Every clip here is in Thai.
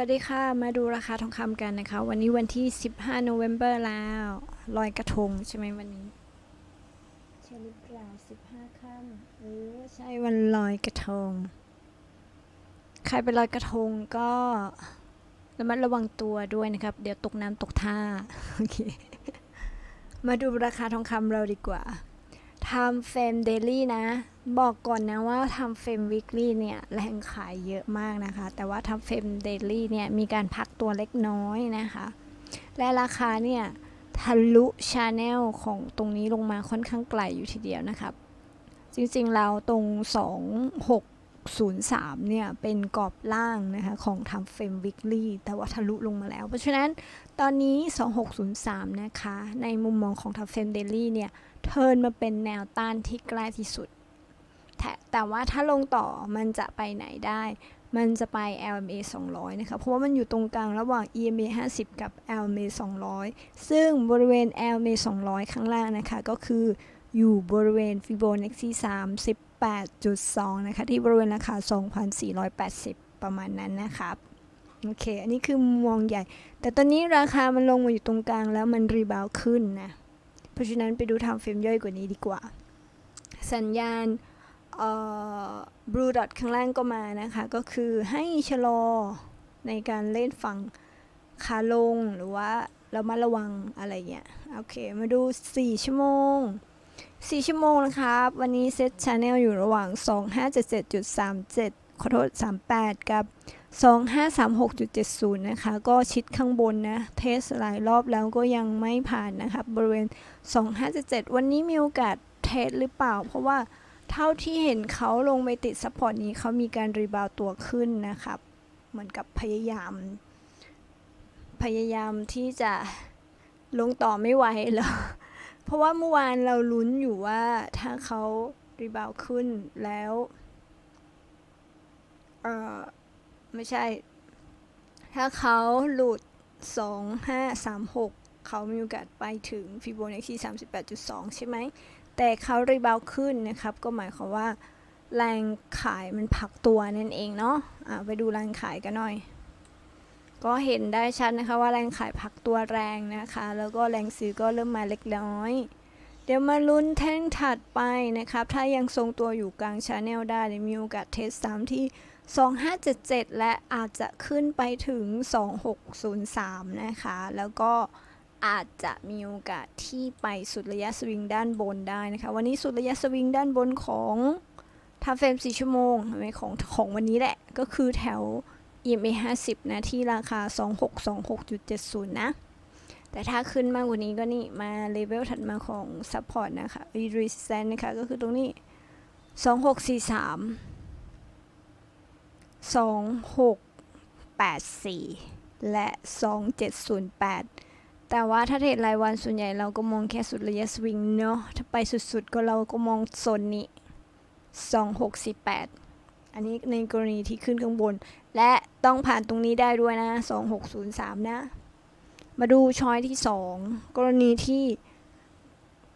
วัสดีค่ะ มาดูราคาทองคำกันนะคะ วันนี้วันที่ 15 November แล้วลอยกระทงใช่ไหมวันนี้ใช่หรือเปล่า15ค่ำเออใช่วันลอยกระทง ใครไปลอยกระทงก็ระมัดระวังตัวด้วยนะครับ เดี๋ยวตกน้ำตกท่า โอเค มาดูราคาทองคำเราดีกว่า ทำเฟรมเดลี่นะ บอกก่อนนะว่าทำเฟรมวิกฤเนี่ยแรงขายเยอะมากนะคะ แต่ว่าทำเฟรมเดลี่เนี่ยมีการพักตัวเล็กน้อยนะคะ และราคาเนี่ยทะลุชาแนลของตรงนี้ลงมาค่อนข้างไกลอยู่ทีเดียวนะครับ จริงๆแล้วตรง 603 เนี่ย เป็นกรอบล่างนะคะ ของทำเฟรมวิกฤแต่ว่าทะลุลงมาแล้ว เพราะฉะนั้นตอนนี้ 2603 นะคะ ในมุมมองของทำเฟรมเดลี่เนี่ย เทินมาเป็นแนวต้านที่ใกล้ที่สุดแต่แต่ว่าถ้าลงต่อมันจะไปไหนได้ มันจะไป LMA 200 นะคะ เพราะว่ามันอยู่ตรงกลางระหว่าง EMA 50 กับ LMA 200 ซึ่งบริเวณ LMA 200 ข้างล่างนะคะ ก็คืออยู่บริเวณ Fibonacci 38.2นะคะ ที่บริเวณราคา 2,480 ประมาณนั้นนะครับโอเค อันนี้คือมุมมองใหญ่ แต่ตอนนี้ราคามันลงมาอยู่ตรงกลางแล้วมันรีบาวขึ้นนะ เพราะฉะนั้นไปดูทำเฟรมย่อยกว่านี้ดีกว่า สัญญาณบลูดอทข้างล่างก็มานะคะ ก็คือให้ชะลอในการเล่นฝั่งขาลงหรือว่าเรามาระวังอะไรเงี้ย โอเค มาดู 4 ชั่วโมง 4 ชั่วโมงนะครับ วันนี้เซตชาแนลอยู่ระหว่าง 2577.37 ขอโทษ 38 กับ 2536.70 นะคะ ก็ชิดข้างบนนะ เทสหลายรอบแล้วก็ยังไม่ผ่านนะครับบริเวณ 2577 วันนี้มีโอกาสเทสหรือเปล่า เพราะว่าเท่าที่เห็นเขาลงไปติดซัพพอร์ตนี้เขามีการรีบาวตัวขึ้นนะครับ เหมือนกับพยายาม พยายามที่จะลงต่อไม่ไหวแล้ว เพราะว่าเมื่อวานเราลุ้นอยู่ว่าถ้าเขารีบาวขึ้นแล้ว เออไม่ใช่ ถ้าเขาหลุด 2536 เขามีโอกาสไปถึงฟิโบนัชชี38.2 ใช่ไหม แต่เขารีบาวขึ้นนะครับ ก็หมายความว่าแรงขายมันผลักตัวนั่นเองเนาะะไปดูแรงขายกันหน่อย ก็เห็นได้ชัดนะคะว่าแรงขายผักตัวแรงนะคะ แล้วก็แรงซื้อก็เริ่มมาเล็กน้อย เดี๋ยวมาลุ้นแท่งถัดไปนะครับ ถ้ายังทรงตัวอยู่กลางชาแนลได้มีโอกาสเทสซ้ำที่ 2577 และอาจจะขึ้นไปถึง 2603 นะคะ แล้วก็อาจจะมีโอกาสที่ไปสุดระยะสวิงด้านบนได้นะคะ วันนี้สุดระยะสวิงด้านบนของทาเฟรม4ชั่วโมงของของวันนี้แหละก็คือแถว EMA 50 นะ ที่ราคา 2626.70 นะ แต่ถ้าขึ้นมากกว่านี้ก็นี่มาเลเวลถัดมาของ Support นะคะ Resistance นะคะ ก็คือตรงนี้ 2643 2684 และ 2708 แต่ว่าถ้าเทรดรายวันส่วนใหญ่เราก็มองแค่สุดระยะสวิงเนาะถ้าไปสุดๆ ก็เราก็มองโซนนี้ 2648 อันนี้ในกรณีที่ขึ้นข้างบน และต้องผ่านตรงนี้ได้ด้วยนะ 2603 นะ มาดูช้อยที่ 2 กรณีที่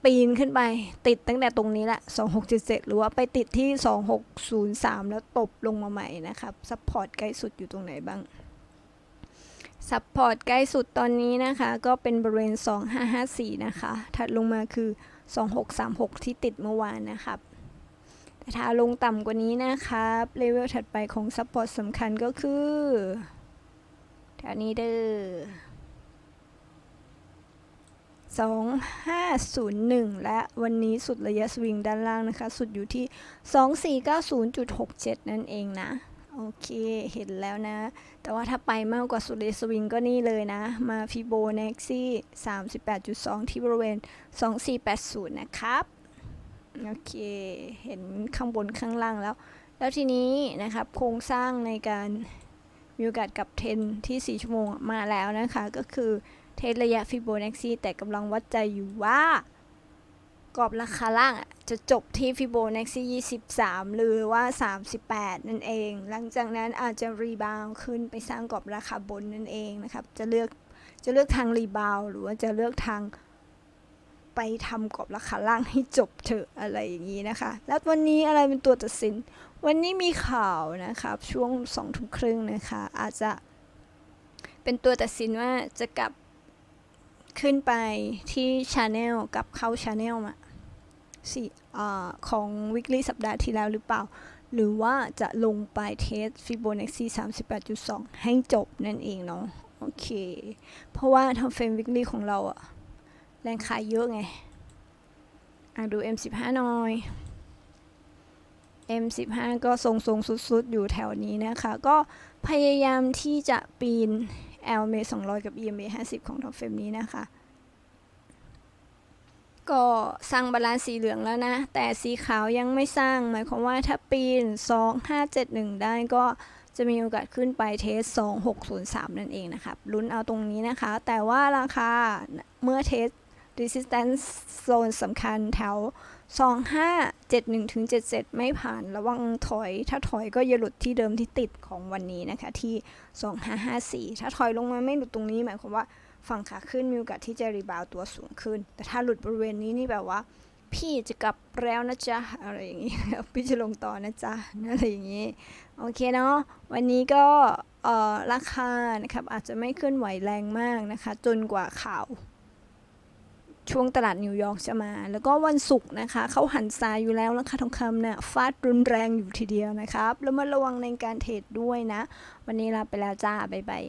ปีนขึ้นไปติดตั้งแต่ตรงนี้แหละ 2677 หรือว่าไปติดที่ 2603 แล้วตบลงมาใหม่นะครับซัพพอร์ตใกล้สุดอยู่ตรงไหนบ้างซัพพอร์ตใกล้สุดตอนนี้นะคะ ก็เป็นบริเวณ 2554 นะคะ ถัดลงมาคือ 2636 ที่ติดเมื่อวานนะครับ แต่ถ้าลงต่ำกว่านี้นะครับเลเวลถัดไปของซัพพอร์ตสำคัญก็คือแถวนี้เด้อ2501 และวันนี้สุดระยะสวิงด้านล่างนะคะ สุดอยู่ที่ 2490.67 นั่นเองนะ โอเคเห็นแล้วนะ แต่ว่าถ้าไปมากกว่าสุดระยะสวิงก็นี่เลยนะ มาฟิโบนัชชี38.2 ที่บริเวณ 2480 นะครับ โอเค เห็นข้างบนข้างล่างแล้ว แล้วทีนี้นะครับ โครงสร้างในการมีโอกาสกับเทนที่ 4 ชั่วโมงมาแล้วนะคะ ก็คือเทสระยะฟิโบนัชชีแต่กำลังวัดใจอยู่ว่ากรอบราคาล่างจะจบที่ฟิโบนัชชี23 หรือว่า 38 นั่นเอง หลังจากนั้นอาจจะรีบาวขึ้นไปสร้างกรอบราคาบนนั่นเองนะครับ จะเลือกจะเลือกทางรีบาวหรือว่าจะเลือกทาง ไปทำกรอบราคาล่างให้จบเถอะอะไรอย่างนี้นะคะ แล้ววันนี้อะไรเป็นตัวตัดสิน วันนี้มีข่าวนะครับช่วงสองทุ่มครึ่งนะคะ อาจจะเป็นตัวตัดสินว่าจะกลับขึ้นไปที่ชาแนลกับเข้าชาแนลมาสิอาของ weekly สัปดาห์ที่แล้วหรือเปล่า หรือว่าจะลงไปเทส Fibonacci 38.2 ให้จบนั่นเองเนาะโอเค เพราะว่าทำเฟรม weekly ของเราอะ แรงขายเยอะไง อะดู M15 หน่อย M15 ก็ทรงๆสุดๆ อยู่แถวนี้นะคะ ก็พยายามที่จะปีน LM 200 กับ EMA 50 ของท็อปเฟมนี้นะคะ ก็สร้างบาลานซ์สีเหลืองแล้วนะ แต่สีขาวยังไม่สร้าง หมายความว่าถ้าปีน 2571 ได้ก็จะมีโอกาสขึ้นไปเทส 2603 นั่นเองนะครับลุ้นเอาตรงนี้นะคะ แต่ว่าราคาเมื่อเทส resistance zone สำคัญแถว 2571ถึง77 ไม่ผ่านระวังถอย ถ้าถอยก็อย่าหลุดที่เดิมที่ติดของวันนี้นะคะที่ 2554 ถ้าถอยลงมาไม่หลุดตรงนี้หมายความว่าฝั่งขาขึ้นมีโอกาสที่จะรีบาวตัวสูงขึ้น แต่ถ้าหลุดบริเวณนี้นี่แบบว่า พี่จะกลับแล้วนะจ๊ะ อะไรอย่างนี้ พี่จะลงต่อนะจ๊ะ อะไรอย่างนี้ โอเคเนาะ วันนี้ก็เออราคานะครับอาจจะไม่เคลื่อนไหวแรงมากนะคะ จนกว่าข่าว ช่วงตลาดนิวยอร์กจะมา แล้วก็วันศุกร์นะคะ เขาหันซายอยู่แล้วราคาทองคำเนี่ยฟาดรุนแรงอยู่ทีเดียวนะครับ แล้วมาระวังในการเทรดด้วยนะ วันนี้ลาไปแล้วจ้า บ๊ายบาย